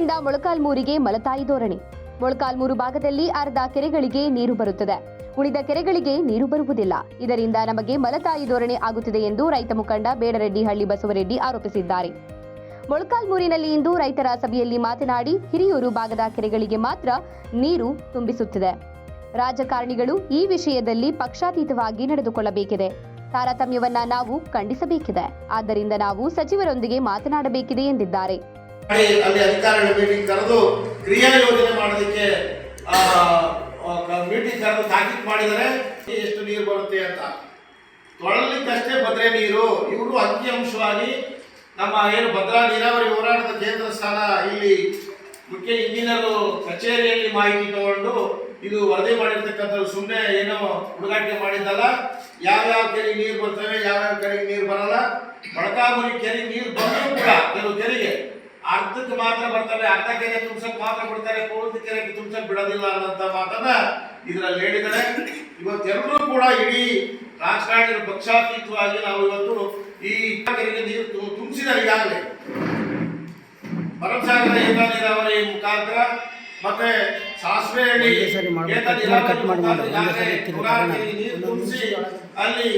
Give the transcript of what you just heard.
ಮೊಳಕಾಲ್ಮೂರಿಗೆ ಮಲತಾಯಿ ಧೋರಣೆ. ಮೊಳಕಾಲ್ಮೂರು ಭಾಗದಲ್ಲಿ ಅರ್ಧ ಕೆರೆಗಳಿಗೆ ನೀರು ಬರುತ್ತದೆ. ಉಳಿದ ಕೆರೆಗಳಿಗೆ ನೀರು ಬರುವುದಿಲ್ಲ. ಇದರಿಂದ ನಮಗೆ ಮಲತಾಯಿ ಧೋರಣೆ ಆಗುತ್ತಿದೆ ಎಂದು ರೈತ ಮುಖಂಡ ಬೇಡರೆಡ್ಡಿ ಹಳ್ಳಿ ಬಸವರೆಡ್ಡಿ ಆರೋಪಿಸಿದ್ದಾರೆ. ಮೊಳಕಾಲ್ಮೂರಿನಲ್ಲಿ ಇಂದು ರೈತರ ಸಭೆಯಲ್ಲಿ ಮಾತನಾಡಿ ಹಿರಿಯೂರು ಭಾಗದ ಕೆರೆಗಳಿಗೆ ಮಾತ್ರ ನೀರು ತುಂಬಿಸುತ್ತಿದೆ. ರಾಜಕಾರಣಿಗಳು ಈ ವಿಷಯದಲ್ಲಿ ಪಕ್ಷಾತೀತವಾಗಿ ನಡೆದುಕೊಳ್ಳಬೇಕಿದೆ. ತಾರತಮ್ಯವನ್ನ ನಾವು ಖಂಡಿಸಬೇಕಿದೆ. ಆದ್ದರಿಂದ ನಾವು ಸಚಿವರೊಂದಿಗೆ ಮಾತನಾಡಬೇಕಿದೆ ಎಂದಿದ್ದಾರೆ. ಅಲ್ಲಿ ಅಧಿಕಾರಿಗಳ ಮೀಟಿಂಗ್ ಕರೆದು ಕ್ರಿಯಾ ಯೋಜನೆ ಮಾಡೋದಕ್ಕೆ ಮೀಟಿಂಗ್ ಕರೆದು ತಾಕೀತು ಮಾಡಿದರೆ ಎಷ್ಟು ನೀರು ಬರುತ್ತೆ ಅಂತ. ತೊಳಲಿಕ್ಕಷ್ಟೇ ಭದ್ರೆ ನೀರು. ಇವರು ಅಂಕಿಅಂಶವಾಗಿ ನಮ್ಮ ಏನು ಭದ್ರಾ ನೀರಾವರಿ ಹೋರಾಟದ ಕೇಂದ್ರ ಸ್ಥಾನ ಇಲ್ಲಿ ಮುಖ್ಯ ಇಂಜಿನಿಯರ್ ಕಚೇರಿಯಲ್ಲಿ ಮಾಹಿತಿ ತಗೊಂಡು ಇದು ವರದಿ ಮಾಡಿರ್ತಕ್ಕಂಥದ್ದು ಸುಮ್ಮನೆ ಏನೋ ಹುಡುಗಾಟಿಕೆ ಮಾಡಿದ್ದಲ್ಲ. ಯಾವ್ಯಾವ ಕೆರೆಗೆ ನೀರು ಬರ್ತವೆ, ಯಾವ್ಯಾವ ಕೆರೆಗೆ ನೀರು ಬರಲ್ಲ. ಮೊಳಕಾಮುರಿ ಕೆರೆಗೆ ನೀರು ಬಂದರೂ ಕೂಡ, ಕೆಲವು ಕೆರೆಗೆ ಅರ್ಧಕ್ಕೆ ಮಾತ್ರ ಬರ್ತಾರೆ ಅರ್ಧ ಕೆರೆ ತುಂಬಿಸಕ್ ಮಾತ್ರ ಬಿಡ್ತಾರೆ ಪೂರ್ತಿ ಕೆರೆಗೆ ತುಂಬಿಸಕ್ ಬಿಡೋದಿಲ್ಲ ಅನ್ನೋಂಥ ಮಾತನ್ನ ಇದರಲ್ಲಿ ಹೇಳಿದರೆ ಇವತ್ತೆಲ್ಲರೂ ಕೂಡ ಇಡೀ ರಾಜಕಾರಣಿಗಳ ಪಕ್ಷಾತೀತವಾಗಿ ನಾವು ಇವತ್ತು ಈ ಕೆರೆಗೆ ನೀರು ತುಂಬಿಸಿದರೆ ಈಗಾಗಲೇ. ಭರಮಸಾಗರ ಏತ ನೀರಾವರಿ ಮುಖಾಂತರ ಮತ್ತೆ ಸಾಸಿವೆಹಳ್ಳಿ ಏತ ನೀರಾವರಿ ನೀರು ತುಂಬಿಸಿ ಅಲ್ಲಿ